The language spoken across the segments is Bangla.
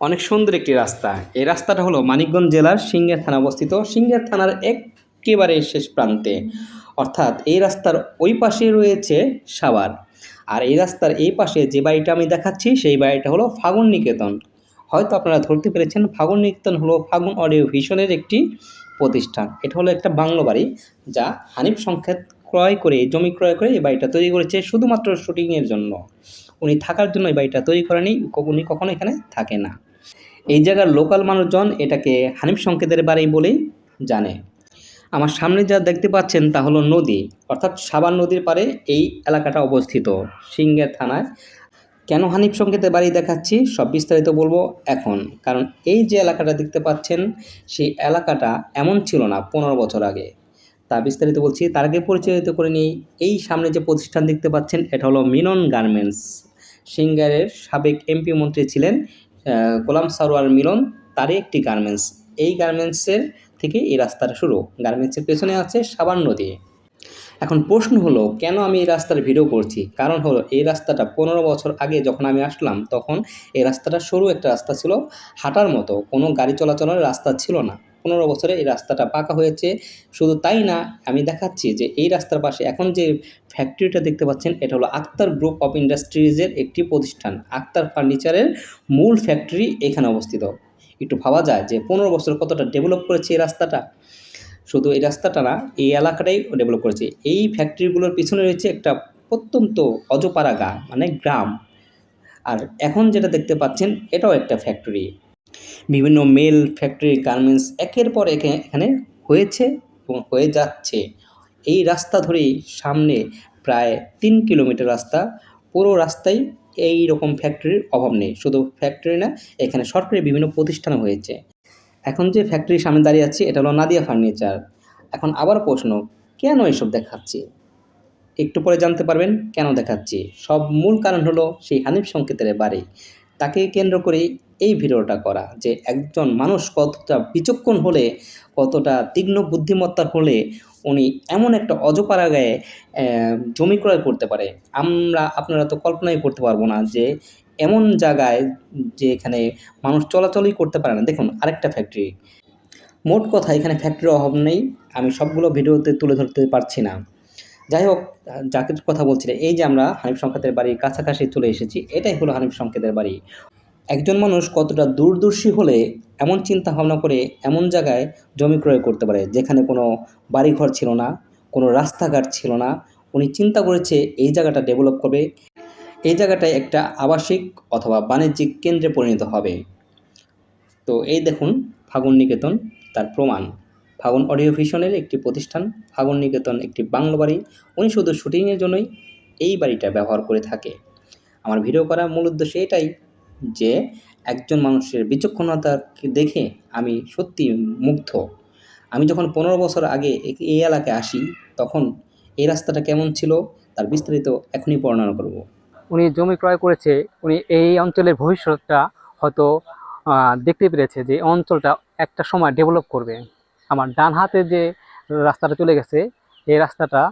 অনেক সুন্দর একটি রাস্তা। এই রাস্তাটা হলো মানিকগঞ্জ জেলার সিঙ্গার থানা অবস্থিত। সিঙ্গার থানার একেবারে শেষ প্রান্তে। অর্থাৎ এই রাস্তার ওই পাশে রয়েছে সাভার। আর এই রাস্তার এই পাশে যে বাড়িটা আমি দেখাচ্ছি, সেই বাড়িটা হলো ফাগুন নিকেতন। হয়তো আপনারা ধরতে পেরেছেন, ফাগুন নিকেতন হলো ফাগুন অডিও ভিশনের একটি প্রতিষ্ঠান। এটা হলো একটা বাংলো বাড়ি যা হানিফ সংকেত ক্রয় করে, জমি ক্রয় করে এই বাড়িটা তৈরি করেছে শুধুমাত্র শুটিংয়ের জন্য। উনি থাকার জন্য এই বাড়িটা তৈরি করেনি উনি কখনো এখানে থাকে না। এই জায়গার লোকাল মানুষজন এটাকে হানিফ সংকেতের বাড়ি বলেই জানে। আমার সামনে যা দেখতে পাচ্ছেন তা হলো নদী, অর্থাৎ সাবান নদীর পারে এই এলাকাটা অবস্থিত। সিঙ্গের থানায় কেন হানিফ সংকেতের বাড়ি দেখাচ্ছি সব বিস্তারিত বলব এখন। কারণ এই যে এলাকাটা দেখতে পাচ্ছেন, সেই এলাকাটা এমন ছিল না পনেরো বছর আগে। তা বিস্তারিত বলছি, তার আগে পরিচালিত করে নিই। এই সামনে যে প্রতিষ্ঠান দেখতে পাচ্ছেন, এটা হলো মিনন গার্মেন্টস। সিঙ্গারের সাবেক এমপি মন্ত্রী ছিলেন গোলাম সারোয়ার মিলন, তারই একটি গার্মেন্টস এই গার্মেন্টসের থেকে এই রাস্তাটা শুরু। গার্মেন্টসের পেছনে আছে সাবান নদী। এখন প্রশ্ন হলো, কেন আমি এই রাস্তার ভিডিও করছি? কারণ হলো, এই রাস্তাটা পনেরো বছর আগে যখন আমি আসলাম, তখন এই রাস্তাটা সরু একটা রাস্তা ছিল, হাঁটার মতো। কোনো গাড়ি চলাচলের রাস্তা ছিল না। পনেরো বছরে এই রাস্তাটা পাকা হয়েছে। শুধু তাই না, আমি দেখাচ্ছি যে এই রাস্তার পাশে এখন যে ফ্যাক্টরিটা দেখতে পাচ্ছেন, এটা হলো আক্তার গ্রুপ অফ ইন্ডাস্ট্রিজের একটি প্রতিষ্ঠান। আক্তার ফার্নিচারের মূল ফ্যাক্টরি এখানে অবস্থিত। একটু ভাবা যায় যে পনেরো বছর কতটা ডেভেলপ করেছে এই রাস্তাটা? শুধু এই রাস্তাটা না, এই এলাকাটাই ডেভেলপ করেছে। এই ফ্যাক্টরিগুলোর পিছনে রয়েছে একটা প্রত্যন্ত অজপাড়া গা মানে গ্রাম। আর এখন যেটা দেখতে পাচ্ছেন, এটাও একটা ফ্যাক্টরি বিভিন্ন মেল ফ্যাক্টরি গার্মেন্টস একের পর একে এখানে হয়েছে এবং হয়ে যাচ্ছে। এই রাস্তা ধরেই সামনে প্রায় তিন কিলোমিটার রাস্তা, পুরো রাস্তায় এই রকম ফ্যাক্টরির অভাব নেই। শুধু ফ্যাক্টরি না, এখানে সরকারি বিভিন্ন প্রতিষ্ঠান হয়েছে। এখন যে ফ্যাক্টরির সামনে দাঁড়িয়ে আছি, এটা হলো নাদিয়া ফার্নিচার এখন আবার প্রশ্ন, কেন এসব দেখাচ্ছি? একটু পরে জানতে পারবেন কেন দেখাচ্ছি। সব মূল কারণ হলো সেই হানিফ সংকেতের বাড়ি। তাকে কেন্দ্র করেই এই ভিডিওটা করা যে একজন মানুষ কতটা বিচক্ষণ হলে, কতটা তীক্ষ্ণ বুদ্ধিমত্তার হলে উনি এমন একটা অজপাড়া গায়ে জমি ক্রয় করতে পারে। আমরা, আপনারা তো কল্পনাই করতে পারব না যে এমন জায়গায় যে এখানে মানুষ চলাচলই করতে পারে না। দেখুন, আরেকটা ফ্যাক্টরি মোট কথা, এখানে ফ্যাক্টরির অভাব নেই। আমি সবগুলো ভিডিওতে তুলে ধরতে পারছি না। যাই হোক যাকে কথা বলছিলেন এই যে আমরা হানিফ সংকেতের বাড়ির কাছাকাছি চলে এসেছি, এটাই হলো হানিফ সংকেতের বাড়ি। একজন মানুষ কতটা দূরদর্শী হলে এমন চিন্তা ভাবনা করে এমন জায়গায় জমি ক্রয় করতে পারে যেখানে কোনো বাড়িঘর ছিল না, কোনো রাস্তাঘাট ছিল না, উনি চিন্তা করেছে এই জায়গাটা ডেভেলপ করবে, এই জায়গাটায় একটা আবাসিক অথবা বাণিজ্যিক কেন্দ্রে পরিণত হবে। তো এই দেখুন ফাগুন নিকেতন, তার প্রমাণ। ফাগুন অডিও ভিশনের একটি প্রতিষ্ঠান, ফাগুন নিকেতন একটি বাংলো বাড়ি, উনি শুধু শুটিংয়ের জন্যই এই বাড়িটা ব্যবহার করে থাকে। আমার ভিডিও করার মূল উদ্দেশ্য এটাই যে একজন মানুষের বিচক্ষণতাকে দেখে আমি সত্যি মুগ্ধ। আমি যখন পনেরো বছর আগে এই এলাকায় আসি, তখন এই রাস্তাটা কেমন ছিল তার বিস্তারিত এখনই বর্ণনা করব। উনি জমি ক্রয় করেছে, উনি এই অঞ্চলের ভবিষ্যৎটা হয়তো দেখতে পেরেছে যে অঞ্চলটা একটা সময় ডেভেলপ করবে। আমার ডান হাতে যে রাস্তাটা চলে গেছে, এই রাস্তাটা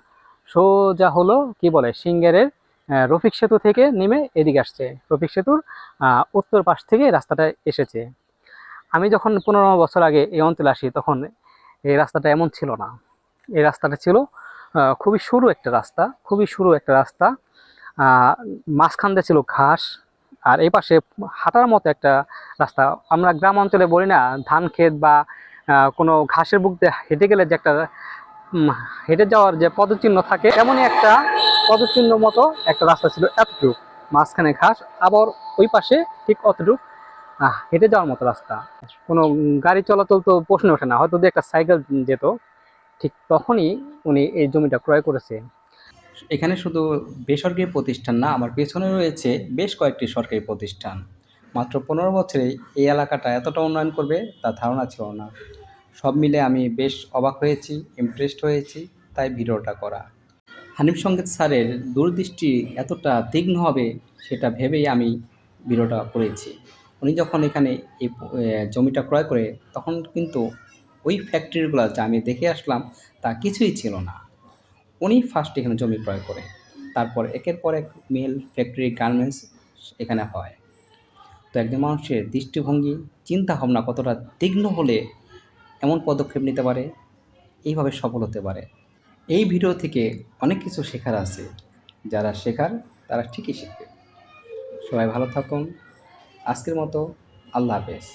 সোজা হলো, কি বলে, সিঙ্গারের রফিক সেতু থেকে নেমে এদিকে আসছে। রফিক সেতুর উত্তর পাশ থেকে রাস্তাটা এসেছে। আমি যখন পনেরো বছর আগে এই অঞ্চলে আসি, তখন এই রাস্তাটা এমন ছিল না। এই রাস্তাটা ছিল খুবই সরু একটা রাস্তা, খুবই সরু একটা রাস্তা। মাঝখান দিয়ে ছিল ঘাস, আর এই পাশে হাঁটার মতো একটা রাস্তা। আমরা গ্রাম অঞ্চলে বলি না, ধান ক্ষেত বা কোনো ঘাসের বুক দিয়ে হেঁটে গেলে যে একটা হেঁটে যাওয়ার যে পদচিহ্ন থাকে এমনই একটা পদচিহ্ন মতো একটা রাস্তা ছিল এতটুকু। মাঝখানে ঘাস, আবার ওই পাশে ঠিক অতটুকু হেঁটে যাওয়ার মতো রাস্তা। কোনো গাড়ি চলাচল তো প্রশ্ন ওঠে না, হয়তো একটা সাইকেল যেত। ঠিক তখনই উনি এই জমিটা ক্রয় করেছে। এখানে শুধু বেসরকারি প্রতিষ্ঠান না, আমার পেছনে রয়েছে বেশ কয়েকটি সরকারি প্রতিষ্ঠান। মাত্র পনেরো বছরে এই এলাকাটা এতটা উন্নয়ন করবে তার ধারণা ছিল না। সব মিলে আমি বেশ অবাক হয়েছি ইমপ্রেসড হয়েছি, তাই ভিডিওটা করা। হানিফ সংগীত স্যারের দূরদৃষ্টি এতটা তীক্ষ্ণ হবে সেটা ভেবেই আমি ভিডিওটা করেছি। উনি যখন এখানে এই জমিটা ক্রয় করে, তখন কিন্তু ওই ফ্যাক্টরিগুলো যা আমি দেখে আসলাম, তা কিছুই ছিল না। উনি ফার্স্ট এখানে জমি ক্রয় করে, তারপর একের পর এক মেল ফ্যাক্টরি গার্মেন্টস এখানে হয়। তো একজন মানুষের দৃষ্টিভঙ্গি চিন্তা ভাবনা কতটা তীক্ষ্ণ হলে এমন পদক্ষেপ নিতে পারে? এইভাবে সফল হতে পারে। এই ভিডিও থেকে অনেক কিছু শেখার আছে, যারা শেখার তারা ঠিকই শিখবে। সবাই ভালো থাকুন। আজকের মতো আল্লাহ হাফেজ।